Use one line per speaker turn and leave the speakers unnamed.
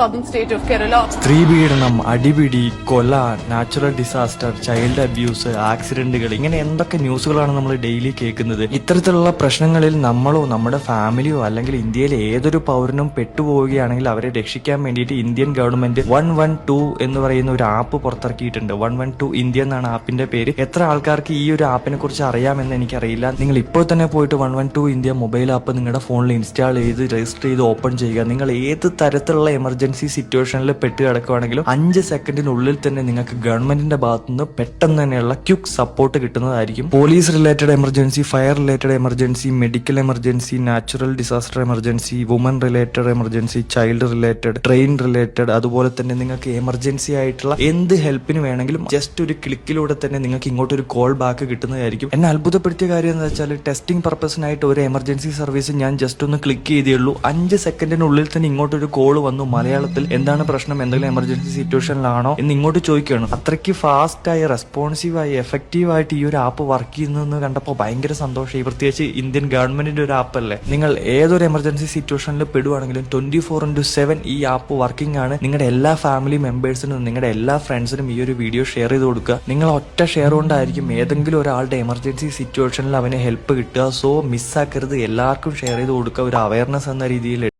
southern state of Kerala.
സ്ത്രീ പീഡനം അടിപിടി കൊല നാച്ചുറൽ ഡിസാസ്റ്റർ ചൈൽഡ് അബ്യൂസ് ആക്സിഡന്റുകൾ ഇങ്ങനെ എന്തൊക്കെ ന്യൂസുകളാണ് നമ്മൾ ഡെയിലി കേൾക്കുന്നത്? ഇത്തരത്തിലുള്ള പ്രശ്നങ്ങളിൽ നമ്മളോ നമ്മുടെ ഫാമിലിയോ അല്ലെങ്കിൽ ഇന്ത്യയിലെ ഏതൊരു പൗരനും പെട്ടുപോവുകയാണെങ്കിൽ അവരെ രക്ഷിക്കാൻ വേണ്ടിയിട്ട് Indian government one one two എന്ന് പറയുന്ന ഒരു ആപ്പ് പുറത്തിറക്കിയിട്ടുണ്ട്. വൺ വൺ ടു ഇന്ത്യ എന്നാണ് ആപ്പിന്റെ പേര്. എത്ര ആൾക്കാർക്ക് ഈ ഒരു ആപ്പിനെ കുറിച്ച് അറിയാമെന്ന് എനിക്കറിയില്ല. നിങ്ങൾ ഇപ്പോൾ തന്നെ പോയിട്ട് one one two India mobile app നിങ്ങളുടെ ഫോണിൽ ഇൻസ്റ്റാൾ ചെയ്ത് രജിസ്റ്റർ ചെയ്ത് ഓപ്പൺ ചെയ്യുക. നിങ്ങൾ ഏത് തരത്തിലുള്ള എമർജൻസി സിറ്റുവേഷനിൽ പെട്ട് കിടക്കുകയാണെങ്കിലും അഞ്ച് സെക്കൻഡിനുള്ളിൽ തന്നെ നിങ്ങൾക്ക് ഗവൺമെന്റിന്റെ ഭാഗത്തുനിന്ന് പെട്ടെന്ന് തന്നെയുള്ള ക്യുക്ക് സപ്പോർട്ട് കിട്ടുന്നതായിരിക്കും. Police related emergency fire related emergency medical emergency natural disaster emergency woman related emergency child related train related അതുപോലെ തന്നെ നിങ്ങൾക്ക് എമർജൻസി ആയിട്ടുള്ള എന്ത് ഹെൽപ്പിന് വേണമെങ്കിലും ജസ്റ്റ് ഒരു ക്ലിക്കിലൂടെ തന്നെ നിങ്ങൾക്ക് ഇങ്ങോട്ട് ഒരു കോൾ ബാക്ക് കിട്ടുന്നതായിരിക്കും. എന്നെ അത്ഭുതപ്പെടുത്തിയ കാര്യം എന്താ വെച്ചാൽ ടെസ്റ്റിംഗ് പർപ്പസിനായിട്ട് ഒരു എമർജൻസി സർവീസ് ഞാൻ ജസ്റ്റ് ഒന്ന് ക്ലിക്ക് ചെയ്തേ ഉള്ളൂ. അഞ്ച് സെക്കൻഡിനുള്ളിൽ തന്നെ ഇങ്ങോട്ടൊരു കോൾ വന്നു. മലയാളത്തിൽ എന്താണ് പ്രശ്നം എന്തെങ്കിലും എമർജൻസി സിറ്റുവേഷനിലാണോ എന്ന് ഇങ്ങോട്ട് ചോദിക്കുകയാണ്. അത്രയ്ക്ക് ഫാസ്റ്റായി റെസ്പോൺസീവായി എഫക്റ്റീവായിട്ട് ഈ ഒരു ആപ്പ് വർക്ക് ചെയ്യുന്നതെന്ന് കണ്ടപ്പോൾ ഭയങ്കര ഈ പ്രത്യേകിച്ച് ഇന്ത്യൻ ഗവൺമെന്റിന്റെ ഒരു ആപ്പ് അല്ലേ? നിങ്ങൾ ഏതൊരു എമർജൻസി സിറ്റുവേഷനിൽ പെടുവാണെങ്കിലും ട്വന്റി ഫോർ ഇന്റു സെവൻ ഈ ആപ്പ് വർക്കിംഗ് ആണ്. നിങ്ങളുടെ എല്ലാ ഫാമിലി മെമ്പേഴ്സിനും നിങ്ങളുടെ എല്ലാ ഫ്രണ്ട്സിനും ഈ ഒരു വീഡിയോ ഷെയർ ചെയ്ത് കൊടുക്കുക. നിങ്ങൾ ഒറ്റ ഷെയർ കൊണ്ടായിരിക്കും ഏതെങ്കിലും ഒരാളുടെ എമർജൻസി സിറ്റുവേഷനിൽ അവന് ഹെൽപ്പ് കിട്ടുക. സോ മിസ്സാക്കരുത് എല്ലാവർക്കും ഷെയർ ചെയ്ത് കൊടുക്കുക. ഒരു അവയർനെസ് എന്ന രീതിയിൽ